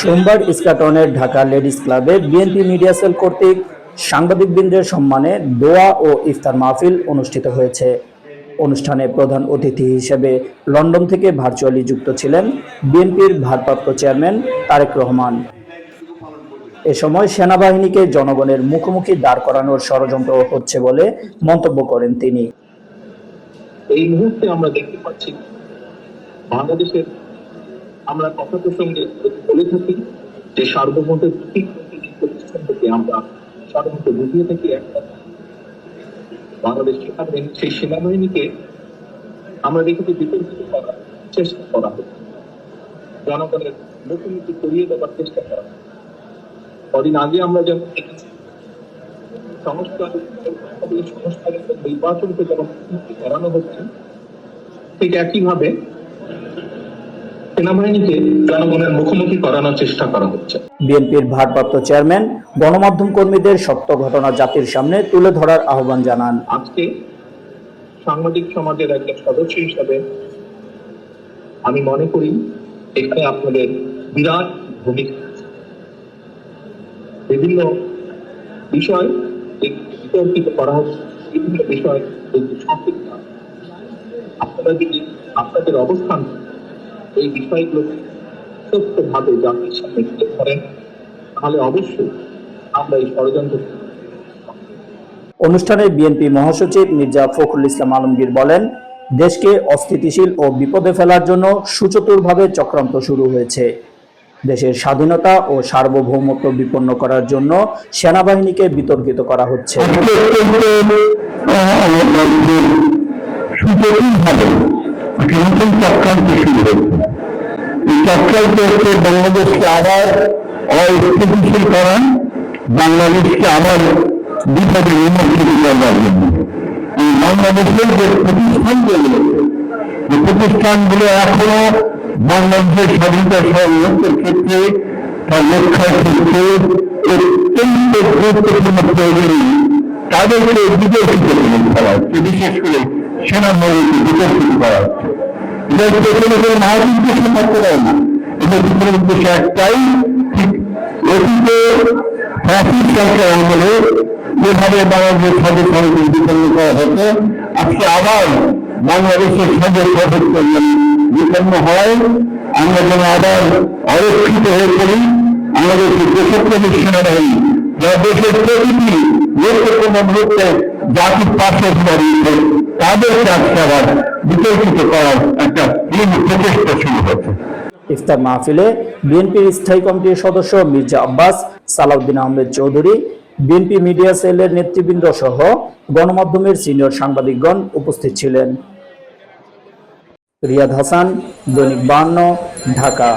সোমবার ইস্কাটনের ঢাকা লেডিস ক্লাবে বিএনপি মিডিয়া সেল কর্তৃক সাংবাদিকবৃন্দের সম্মানে দোয়া ও ইফতার মাহফিল অনুষ্ঠিত হয়েছে। অনুষ্ঠানে প্রধান অতিথি হিসেবে লন্ডন থেকে ভার্চুয়ালি যুক্ত ছিলেন বিএনপির ভারপ্রাপ্ত চেয়ারম্যান তারেক রহমান। এ সময় সেনাবাহিনীকে জনগণের মুখোমুখি দাঁড় করানোর ষড়যন্ত্র হচ্ছে বলে মন্তব্য করেন তিনি। এই মুহূর্তে আমরা দেখতে পাচ্ছি বাংলাদেশের আমরা কথা প্রসঙ্গে বলে থাকি যে সার্বভৌমত্বের ঠিক প্রতিষ্ঠান থেকে আমরা সাধারণত বুঝিয়ে থাকি একটা বাংলাদেশ সেনাবাহিনী সেই সেনাবাহিনীকে আমরা দেখেছি বিতর্কিত করার চেষ্টা করা হচ্ছে জনগণের মুখোমুখি করিয়ে দেওয়ার চেষ্টা করা। কদিন আগে আমরা যেমন সংস্কার সংস্কারের নির্বাচনকে যেমন করানো হচ্ছে, ঠিক একইভাবে সেনাবাহিনীকে জনগণের মুখোমুখি করানোর চেষ্টা করা হচ্ছে। বিএনপির ভারপ্রাপ্ত চেয়ারম্যান গণমাধ্যম কর্মীদের সত্য ঘটনা জাতির সামনে তুলে ধরার আহ্বান জানান। আজকে সাংবাদিক সমাজের একজন সদস্য হিসাবে আমি মনে করি এখানে আপনাদের বিরাট ভূমিকা বিভিন্ন বিষয় বিতর্কিত করা হচ্ছে বিভিন্ন বিষয় সঠিক আপনারা যদি আপনাদের অবস্থান এই বিষয়গুলো সত্যভাবে জাতির সামনে তুলে ধরেন তাহলে অবশ্যই আমরা এই ষড়যন্ত্র অনুষ্ঠানে বিএনপি মহাসচিব মির্জা ফখরুল ইসলাম আলমগীর বলেন দেশকে অস্থিতিশীল ও বিপদে ফেলার জন্য সুচতুরভাবে চক্রান্ত শুরু হয়েছে। দেশের স্বাধীনতা ও সার্বভৌমত্ব বিপন্ন করার জন্য সেনাবাহিনীকে বিতর্কিত করা হচ্ছে। নতুন চক্রান্ত শুরু হয়েছে। এই চক্রান্ত হচ্ছে বাংলাদেশকে আবার অস্থিতিশীল করা বাংলাদেশকে আবার বিপদে উন্মুক্ত করার জন্য। এই বাংলাদেশের যে প্রতিষ্ঠানগুলো যে প্রতিষ্ঠানগুলো এখনও বাংলাদেশের স্বাধীনতা সংরক্ষণের ক্ষেত্রে তার রক্ষার ক্ষেত্রে অত্যন্ত গুরুত্বপূর্ণ প্রয়োজনীয়। তাদেরকে বিতর্কিত করে হচ্ছে, বিশেষ করে সেনাবাহিনীকে বিতর্কিত করা হচ্ছে। একটাই ঠিক অতীতে ফ্যাসিস্ট সরকার আমলে যেভাবে বাংলাদেশের স্বাধীন সমিতি বিপন্ন করা হতো, আজকে সদস্য হয়। আমরা যেন আবার অরক্ষিত হয়ে পড়ি, আমাদের যে দেশপ্রেমিক সেনাবাহিনী যারা দেশের প্রতিটি গুরুত্বপূর্ণ জাতির পাশে তাদেরকে আজকে আবার বিতর্কিত করার একটা প্রচেষ্টা শুরু হচ্ছে ইফতার মাহফিলে বিএনপির স্থায়ী কমিটির সদস্য মির্জা আব্বাস সালাউদ্দিন আহমেদ চৌধুরী বিএনপি মিডিয়া সেলের নেতৃবৃন্দ সহ গণমাধ্যমের সিনিয়র সাংবাদিকগণ উপস্থিত ছিলেন। রিয়াদ হাসান দৈনিক বান্ন ঢাকা।